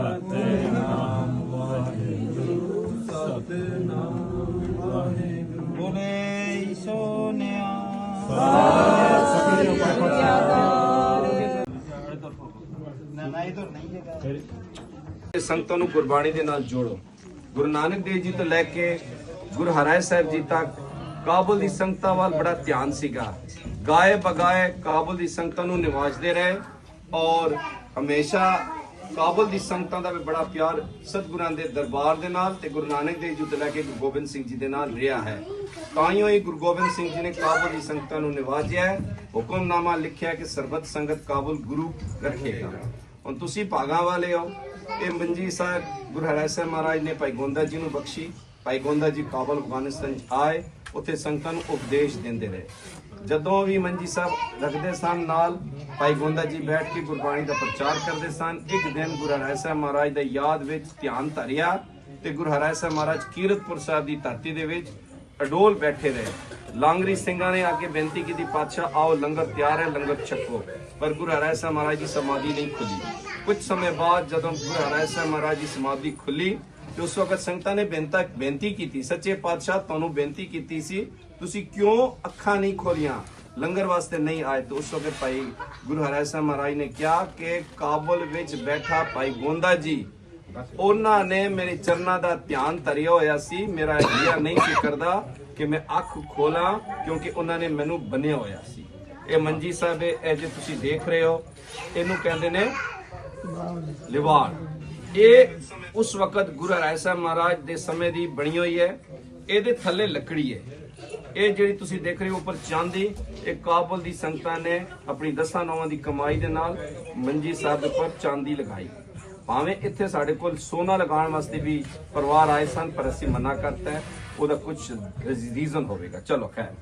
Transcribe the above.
ਸਤਨਾਮ ਵਾਹਿਗੁਰੂ ਸਤਨਾਮ ਵਾਹਿਗੁਰੂ ਬੋਲੇ ਸੋਨਿਆ ਨਾ ਸੰਗਤਾਂ ਨੂੰ ਗੁਰਬਾਣੀ ਦੇ ਨਾਲ ਜੋੜੋ। ਗੁਰੂ ਨਾਨਕ ਦੇਵ ਜੀ ਤੋਂ ਲੈ ਕੇ ਗੁਰੂ ਹਰਿ ਸਾਹਿਬ ਜੀ ਤੱਕ ਕਾਬਲ ਦੀ ਸੰਗਤਾਂ ਵੱਲ ਬੜਾ ਧਿਆਨ ਸੀਗਾ। ਗਾਏ ਬਗਾਏ ਕਾਬਲ ਦੀ ਸੰਗਤਾਂ ਨੂੰ ਨਿਵਾਜਦੇ ਰਹੇ ਔਰ ਹਮੇਸ਼ਾ ਕਾਬਲ ਦੀ ਸੰਗਤਾਂ ਦਾ ਵੀ ਬੜਾ ਪਿਆਰ ਸਤਿਗੁਰਾਂ ਦੇ ਦਰਬਾਰ ਦੇ ਨਾਲ ਤੇ ਗੁਰੂ ਨਾਨਕ ਦੇਵ ਜੀ ਤੋਂ ਲੈ ਕੇ ਗੁਰੂ ਗੋਬਿੰਦ ਸਿੰਘ ਜੀ ਦੇ ਨਾਲ ਰਿਹਾ ਹੈ। ਤਾਂ ਹੀ ਗੁਰੂ ਗੋਬਿੰਦ ਸਿੰਘ ਜੀ ਨੇ ਕਾਬਲ ਦੀ ਸੰਗਤਾਂ ਨੂੰ ਨਿਵਾਜਿਆ ਹੈ। ਹੁਕਮਨਾਮਾ ਲਿਖਿਆ ਕਿ ਸਰਬਤ ਸੰਗਤ ਕਾਬਲ ਗੁਰੂ ਰੱਖੇਗਾ। ਹੁਣ ਤੁਸੀਂ ਭਾਗਾਂ ਵਾਲੇ ਹੋ। ਇਹ ਮੰਜੀ ਸਾਹਿਬ ਗੁਰੂ ਹਰਿ ਸਾਹਿਬ ਮਹਾਰਾਜ ਨੇ ਭਾਈ ਗੋਂਦਾ ਜੀ ਨੂੰ ਬਖਸ਼ੀ। ਭਾਈ ਗੋਂਦਾ ਜੀ ਕਾਬਲ ਅਫਗਾਨਿਸਤਾਨ ਚ ਆਏ। ਉੱਥੇ ਸੰਗਤਾਂ ਨੂੰ ਉਪਦੇਸ਼ ਦਿੰਦੇ ਰਹੇ। ਜਦੋਂ ਵੀ ਮੰਜੀ ਸਾਹਿਬ ਰੱਖਦੇ ਸਨ, ਨਾਲ ਭਾਈ ਗੋਂਦਾ ਜੀ ਬੈਠ ਕੇ ਗੁਰਬਾਣੀ ਦਾ ਪ੍ਰਚਾਰ ਕਰਦੇ ਸਨ। ਇੱਕ ਦਿਨ ਗੁਰੂ ਹਰਿ ਸਾਹਿਬ ਮਹਾਰਾਜ ਦਾ ਯਾਦ ਵਿੱਚ ਧਿਆਨ ਧਰਿਆ ਤੇ ਗੁਰੂ ਹਰਿ ਸਾਹਿਬ ਮਹਾਰਾਜ ਕੀਰਤਪੁਰ ਸਾਹਿਬ ਦੀ ਧਰਤੀ ਦੇ ਵਿੱਚ ਅਡੋਲ ਬੈਠੇ ਰਹੇ। ਲਾਂਗਰੀ ਸਿੰਘਾਂ ਨੇ ਆ ਕੇ ਬੇਨਤੀ ਕੀਤੀ, ਪਾਤਸ਼ਾਹ, ਆਓ, ਲੰਗਰ ਤਿਆਰ ਹੈ, ਲੰਗਰ ਛਕੋ। ਪਰ ਗੁਰੂ ਹਰਿ ਸਾਹਿਬ ਮਹਾਰਾਜ ਦੀ ਸਮਾਧੀ ਨਹੀਂ ਖੁੱਲੀ। ਕੁਝ ਸਮੇਂ ਬਾਅਦ ਜਦੋਂ ਗੁਰੂ ਹਰਿ ਸਾਹਿਬ ਮਹਾਰਾਜ ਦੀ ਸਮਾਧੀ ਖੁੱਲੀ ਤੇ ਉਸ ਵਕਤ ਸੰਗਤਾਂ ਨੇ ਬੇਨਤਾ ਬੇਨਤੀ ਕੀਤੀ ਸੱਚੇ ਪਾਤਸ਼ਾਹ ਤੁਹਾਨੂੰ ਬੇਨਤੀ ਕੀਤੀ ਸੀ ਤੁਸੀਂ ਕਿਉਂ ਅੱਖਾਂ ਨਹੀਂ ਖੋਲੀਆਂ? ਲੰਗਰ ਵਾਸਤੇ ਨਹੀਂ ਆਏ ਤੇ ਉਸ ਵਕਤ ਭਾਈ ਗੁਰੂ ਹਰਿ ਸਾਹਿਬ ਮਹਾਰਾਜ ਨੇ ਕਿਹਾ ਕਿ ਕਾਬਲ ਵਿੱਚ ਬੈਠਾ ਭਾਈ ਗੋਂਦਾ ਜੀ ਉਹਨਾਂ ਨੇ ਮੇਰੇ ਚਰਨਾਂ ਦਾ ਧਿਆਨ ਧਰਿਆ ਹੋਇਆ ਸੀ ਮੇਰਾ ਇਹ ਨਹੀਂ ਸੀ ਕਰਦਾ ਕਿ ਮੈਂ ਅੱਖ ਖੋਲਾਂ ਕਿਉਂਕਿ ਉਹਨਾਂ ਨੇ ਮੈਨੂੰ ਬੰਨਿਆ ਹੋਇਆ ਸੀ। ਇਹ ਮੰਜੀ ਸਾਹਿਬ ਇਹ ਇਹ ਜੇ ਤੁਸੀਂ ਦੇਖ ਰਹੇ ਹੋ ਇਹਨੂੰ ਕਹਿੰਦੇ ਨੇ ਲਿਵਾੜ। ਇਹ ਉਸ ਵਕਤ ਗੁਰੂ ਹਰਿ ਸਾਹਿਬ ਮਹਾਰਾਜ ਦੇ ਸਮੇਂ ਦੀ ਬਣੀ ਹੋਈ ਹੈ। ਇਹਦੇ ਥੱਲੇ ਲੱਕੜੀ ਹੈ। ਇਹ ਜਿਹੜੀ ਤੁਸੀਂ ਦੇਖ ਰਹੇ ਹੋ ਉੱਪਰ ਚਾਂਦੀ, ਇਹ ਕਾਬਲ ਦੀ ਸੰਗਤਾਂ ਨੇ ਆਪਣੀ ਦਸਾਂ ਨੌਵਾਂ ਦੀ ਕਮਾਈ ਦੇ ਨਾਲ ਮੰਜੀ ਸਾਹਿਬ ਦੇ ਉੱਪਰ ਚਾਂਦੀ ਲਗਾਈ। ਭਾਵੇਂ ਇੱਥੇ ਸਾਡੇ ਕੋਲ ਸੋਨਾ ਲਗਾਉਣ ਵਾਸਤੇ ਵੀ ਪਰਿਵਾਰ ਆਏ ਸਨ, ਪਰ ਅਸੀਂ ਮਨਾ ਕਰਤਾ ਉਹਦਾ ਕੁਝ ਰੀਜ਼ਨ ਹੋਵੇਗਾ। ਚਲੋ, ਖੈਰ।